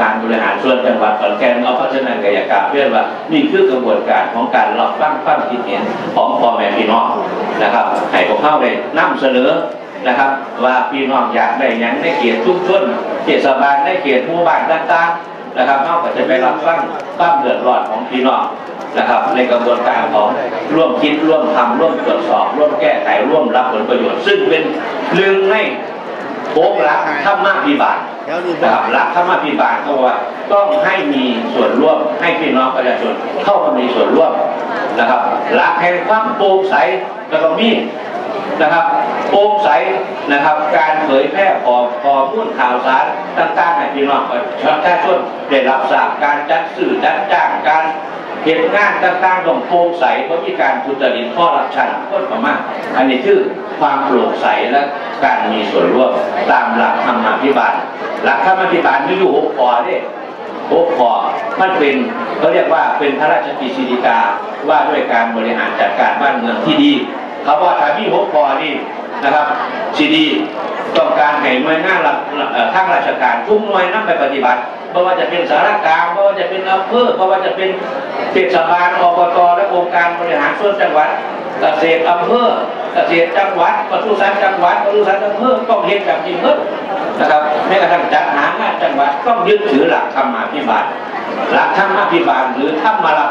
การบริหารส่วนจังหวัดขอนแก่นเอาพราะฉะนั้นก็อยากกล่าวเพื่อว่านี่คือกระบวนการของการรับฟังความคิดเห็นของพ่อแม่พี่น้องนะครับให้พวกเข้าได้นำเสนอนะครับว่าพี่น้องอยากได้ยังในเขตชุมชนเทศบาลในเขตหมู่บ้านต่างๆนะครับนอกจากจะไปรับฟังความเดือดร้อนของพี่น้องนะครับในกระบวนการของร่วมคิดร่วมทำร่วมตรวจสอบ ร่วมแก้ไขร่วมรับผลประโยชน์ ซึ่งเป็นหนึ่งใน โค้งรักธรรมะพิบาลแล้วนี่นะครับหลักธรรมพิบาลเขาบอกว่าต้องให้มีส่วนร่วมให้พี่น้องประชาชนเข้ามามีส่วนร่วมนะครับหลักแห่งความโปร่งใสแล้วก็มี นะครับโปร่งใสนะครับ การเผยแพร่ข้อข้อมูลข่าวสารต่างๆให้พี่น้องประชาชนได้รับทราบการจัดสื่อจัดจ้างการเหตุงานต่างๆต้องโปร่งใสเพราะมีการทุจริตข้อรับชันก็ประมาอันนี้คือความโปร่งใสและการมีส่วนร่วมตามหลักธรรมาภิบาลหลักธรรมธิบาลมีอยู่หกข้อเนี่ยหกข้อมันเป็นเขาเรียกว่าเป็นพระราชกฤษฎีกาว่าด้วยการบริหารจัดการบ้านเมืองที่ดี เขาว่าถ้ามีหกข้อนี่นะครับสีดีต้องการให้หน่วยงานรัฐเอ่อทางราชการทุกหน่วยนำไปปฏิบัติเพราะว่าจะเป็นสารกลางเพราะว่าจะเป็นอำเภอเพราะว่าจะเป็นเทศบาลอบตและองค์การบริหารส่วนจังหวัดเกษตรอำเภอเกษตรจังหวัดปศุสัตว์จังหวัดปศุสัตว์อำเภอต้องเห็นแบบจริงเพิ่นะครับแม้กระทั่งจัดหางานจังหวัดต้องยึดถือหลักธรรมาภิบาลหลักธรรมาภิบาลหรือธรรมรัต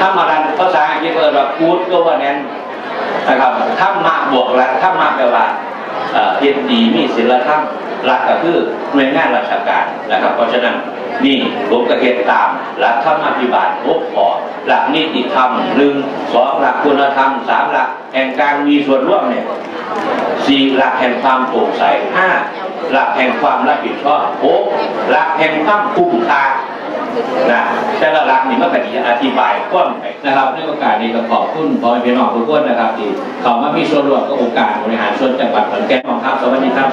ธรรมรัตน์ภาษาอังกฤษเรียกว่ากูดก็ว่าแนะครับธรรมะบวกรัตธรรมะแปลว่าเอ่อเพียรดีมีศีลธรรมหลักก็คือหน่วยงานราชการนะครับ เพราะฉะนั้นนี่ผมก็เห็นตามหลักธรรมาภิบาลหกข้อหลักนิติธรรมหนึ่งสองหลักคุณธรรมสามหลักแห่งการมีส่วนร่วมเนี่ยสี่หลักแห่งความโปร่งใสห้าหลักแห่งความรับผิดชอบหกหลักแห่งความคุ้มค่า นะแต่ละหลักนี่มันก็จะอธิบายกว้างไปนะครับในโอกาสนี้ก็ขอบคุณพ่อแม่พี่น้องทุกคนนะครับที่เขามามีส่วนร่วมกับองค์การบริหารส่วนจังหวัดขอนแก่นของครับสวัสดีครับ